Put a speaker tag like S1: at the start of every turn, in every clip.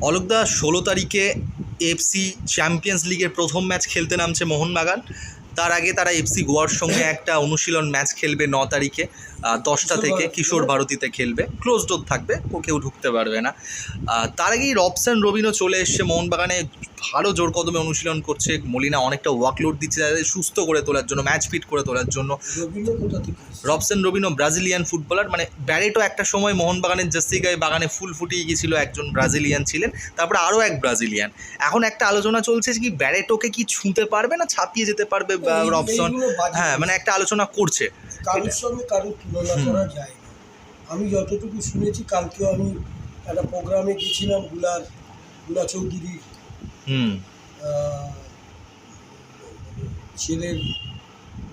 S1: অলোকদা, ষোলো তারিখে FC champions লিগের প্রথম ম্যাচ খেলতে নামছে মোহনবাগান। তার আগে তারা এফসি গোয়ার সঙ্গে একটা অনুশীলন ম্যাচ খেলবে ন তারিখে। দশটা থেকে কিশোর ভারতীতে খেলবে। ক্লোজ ডোর থাকবে ও কেউ ঢুকতে পারবে না। তার আগেই রবসান রবিনও চলে এসছে মোহনবাগানে। ভালো জোর কদমে অনুশীলন করছে। মলিনা অনেকটা ওয়ার্কলোড দিচ্ছে তাদের সুস্থ করে তোলার জন্য ম্যাচ ফিট করে তোলার জন্য। রবসেন রবিনো ব্রাজিলিয়ান ফুটবলার মানে ব্যারেটো একটা সময় মোহনবাগানের জার্সি গায়ে বাগানে ফুল ফুটিয়ে গিয়েছিল একজন ব্রাজিলিয়ান ছিলেন। তারপরে আরও এক ব্রাজিলিয়ান। এখন একটা আলোচনা চলছে যে কি ব্যারেটোকে কি ছুঁতে পারবে না ছাপিয়ে যেতে পারবে রবসন? হ্যাঁ মানে একটা আলোচনা করছে।
S2: কারোর সঙ্গে কারোর তুলনা করা যায় না আমি যতটুকু শুনেছি কালকেও আমি একটা প্রোগ্রামে গেছিলামগুলারগুলা চৌধুরীর ছেলের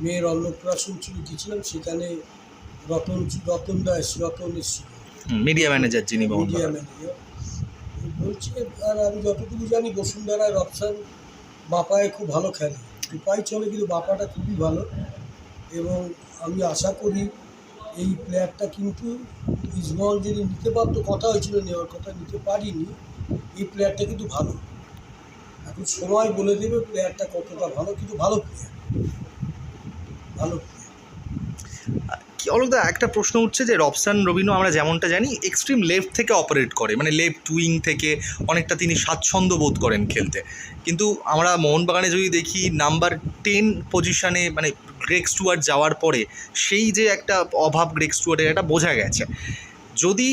S2: মেয়ের অন্নপ্রাশন ছিল গেছিলাম সেখানে রতন রতন দাস রতন এসেছিল।
S1: মিডিয়া ম্যানেজার যিনি
S2: মিডিয়া ম্যানেজার বলছে আর আমি যতটুকু জানি বসুন্ধরায় রপসান বাপায় খুব ভালো খেলে। উপায় চলে কিন্তু বাপাটা খুবই ভালো। এবং আমি আশা করি এই প্লেয়ারটা কিন্তু ইসবল যদি নিতে পারতো কথা হয়েছিল, নেওয়ার কথা নিতে পারিনি। এই প্লেয়ারটা কিন্তু ভালো। এখন সময় বলে দেবে প্লেয়ারটা কতটা ভালো, কিন্তু ভালো প্লেয়ার ভালো player।
S1: কি অলকদা একটা প্রশ্ন উঠছে যে রবসান রবিনো আমরা যেমনটা জানি এক্সট্রিম লেফট থেকে অপারেট করে মানে লেফট উইং থেকে অনেকটা তিনি স্বাচ্ছন্দ্য বোধ করেন খেলতে। কিন্তু আমরা মোহনবাগানে যদি দেখি নাম্বার টেন পজিশানে মানে গ্রেক স্টুয়ার্ট যাওয়ার পরে সেই যে একটা অভাব গ্রেক স্টুয়ার্টের এটা বোঝা গেছে। যদি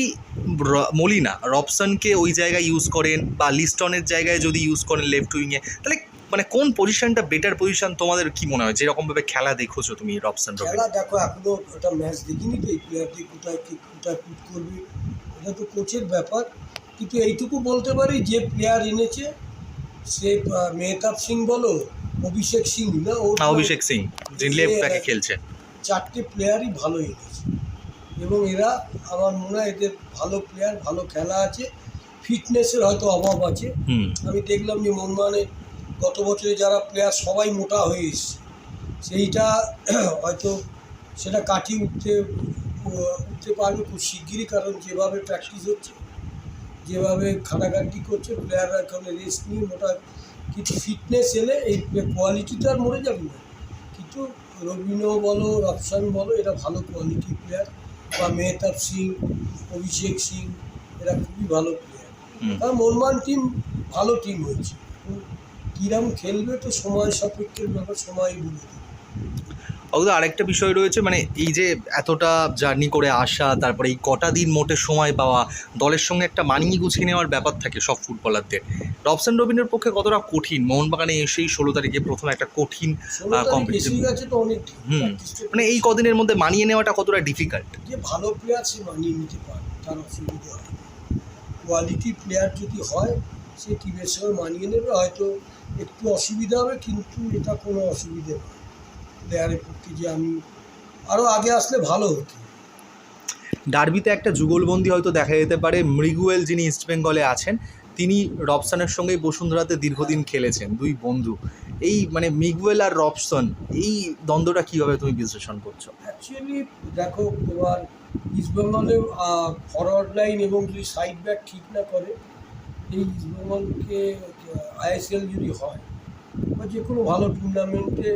S1: মলিনা রবসনকে ওই জায়গায় ইউজ করেন বা লিস্টনের জায়গায় যদি ইউজ করেন লেফট উইংয়ে তাহলে মানে কোন পজিশনটা বেটার পজিশন তোমাদের কি মনে হয়? যেরকমভাবে খেলা দেখেছ তুমি রবসন
S2: খেলা দেখো এখনও ওটা ম্যাচ দেখিনি তো এই প্লেয়ারটি কোথায় কি কোথায় পুট করবে এটা তো কোচের ব্যাপার। কিন্তু এইটুকু বলতে পারি যে প্লেয়ার এনেছে সে মেহতাব সিং বলো অভিষেক সিং না ও
S1: অভিষেক সিং যিনি লেফট ব্যাকে খেলছে।
S2: চারটে প্লেয়ারই ভালো এনেছে। এবং এরা আমার মনে হয় এদের ভালো প্লেয়ার ভালো খেলা আছে। ফিটনেসের হয়তো অভাব আছে। আমি দেখলাম যে মোহনবাগানে গত বছরে যারা প্লেয়ার সবাই মোটা হয়ে এসছে সেইটা হয়তো সেটা কাটিয়ে উঠতে উঠতে পারবে খুব শিগগিরই কারণ যেভাবে প্র্যাকটিস হচ্ছে যেভাবে খাটাখাটি করছে প্লেয়াররা এখন রেস্ট নিয়ে মোটা কিন্তু ফিটনেস এলে এই কোয়ালিটিটা আর মরে যাবে না। কিন্তু রবিনো বলো রফসান বলো এরা ভালো কোয়ালিটি প্লেয়ার বা মেহতাব সিং অভিষেক সিং এরা খুবই ভালো প্লেয়ার। আর মোহনবাগান টিম ভালো টিম হয়েছে। কিরম খেলবে তো সময় সাপেক্ষের ব্যাপার সময় বলে
S1: আরেকটা বিষয় রয়েছে মানে এই যে এতটা জার্নি করে আসা তারপরে এই কটা দিন মোটে সময় পাওয়া দলের সঙ্গে একটা মানিয়ে গুছিয়ে নেওয়ার ব্যাপার থাকে সব ফুটবলারদের। রবসান রবিনের পক্ষে কতটা কঠিন? মোহনবাগানে এসেই ষোলো তারিখে প্রথম একটা কঠিন
S2: অনেক
S1: হুম। মানে এই কদিনের মধ্যে মানিয়ে নেওয়াটা কতটা ডিফিকাল্ট
S2: যে ভালো প্লেয়ার সে মানিয়ে নিতে পারে তার অসুবিধা কোয়ালিটি প্লেয়ার যদি হয় সে টিমের সঙ্গে মানিয়ে নেবে হয়তো একটু অসুবিধা হবে কিন্তু এটা কোনো অসুবিধে নয়। প্লেয়ারের পক্ষে যে আমি আরও আগে আসলে ভালো হতো।
S1: ডার্বিতে একটা যুগলবন্দি হয়তো দেখা যেতে পারে মৃগুয়েল যিনি ইস্টবেঙ্গলে আছেন তিনি রবসনের সঙ্গেই বসুন্ধরাতে দীর্ঘদিন খেলেছেন দুই বন্ধু। এই মানে মিগুয়েল আর রবসন এই দ্বন্দ্বটা কীভাবে তুমি বিশ্লেষণ করছ?
S2: অ্যাকচুয়ালি দেখো এবার ইস্টবেঙ্গলে ফরওয়ার্ড লাইন এবং যদি সাইড ব্যাক ঠিক না করে এই ইস্টবেঙ্গলকে আইএসএল যদি হয় বা যে কোনো ভালো টুর্নামেন্টে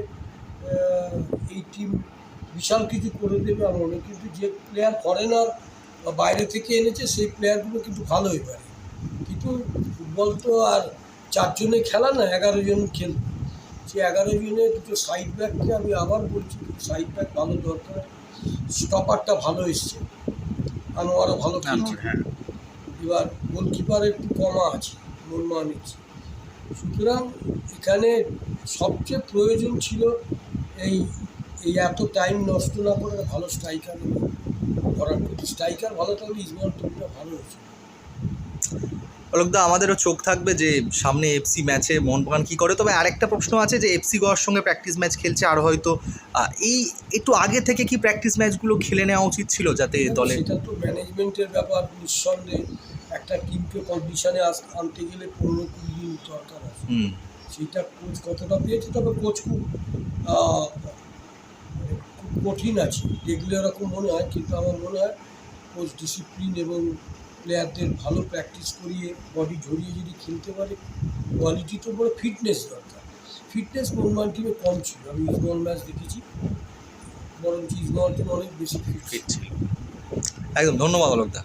S2: এই টিম বিশাল কিছু করে দেবে আমার মনে কিন্তু যে প্লেয়ার ফরেনার বা বাইরে থেকে এনেছে সেই প্লেয়ারগুলো কিন্তু ভালো পারে। কিন্তু ফুটবল তো আর চারজনে খেলা না এগারো জন খেলবে। সে এগারো জনের দুটো সাইড ব্যাককে আমি আবার বলছি সাইড ব্যাক ভালো দরকার স্টপারটা ভালো এসছে আনোয়ারও ভালো খেলছে। এবার গোলকিপার একটু কমা আছে মোরমান সুতরাং এখানে সবচেয়ে প্রয়োজন ছিল এই এই এত টাইম নষ্ট না করে ভালো স্ট্রাইকার করার স্ট্রাইকার ভালো থাকলে ইসবল টিমটা ভালো হয়েছে
S1: অলোকদা আমাদেরও চোখ থাকবে যে সামনে এফসি ম্যাচে মোহনবাগান কী করে। তবে আরেকটা প্রশ্ন আছে যে এফসি গোয়ার সঙ্গে প্র্যাকটিস ম্যাচ খেলছে আর হয়তো। এই একটু আগে থেকে কি প্র্যাকটিস ম্যাচগুলো খেলে নেওয়া উচিত ছিল যাতে দলে
S2: সেটা তো ম্যানেজমেন্টের ব্যাপার নিঃসন্দেহে। একটা টিমকে কন্ডিশনে আনতে গেলে পনেরো কুড়ি দিন দরকার আছে। সেটা কোচ কতটা পেয়েছে তবে কোচ খুব মানে খুব কঠিন আছে। দেখলে ওরকম মনে হয় কিন্তু আমার মনে হয় কোচ ডিসিপ্লিন এবং প্লেয়ারদের ভালো প্র্যাকটিস করিয়ে বডি ঝরিয়ে যদি খেলতে পারে কোয়ালিটি তো বড় ফিটনেস দরকার। ফিটনেস মোহনবাগান টিমে কম ছিল আমি ইস্টবেঙ্গল ম্যাচ দেখেছি। বরঞ্চ ইস্টবেঙ্গল টিম অনেক বেশি ফিট
S1: ফিট ছিল। একদম ধন্যবাদ অলোকদা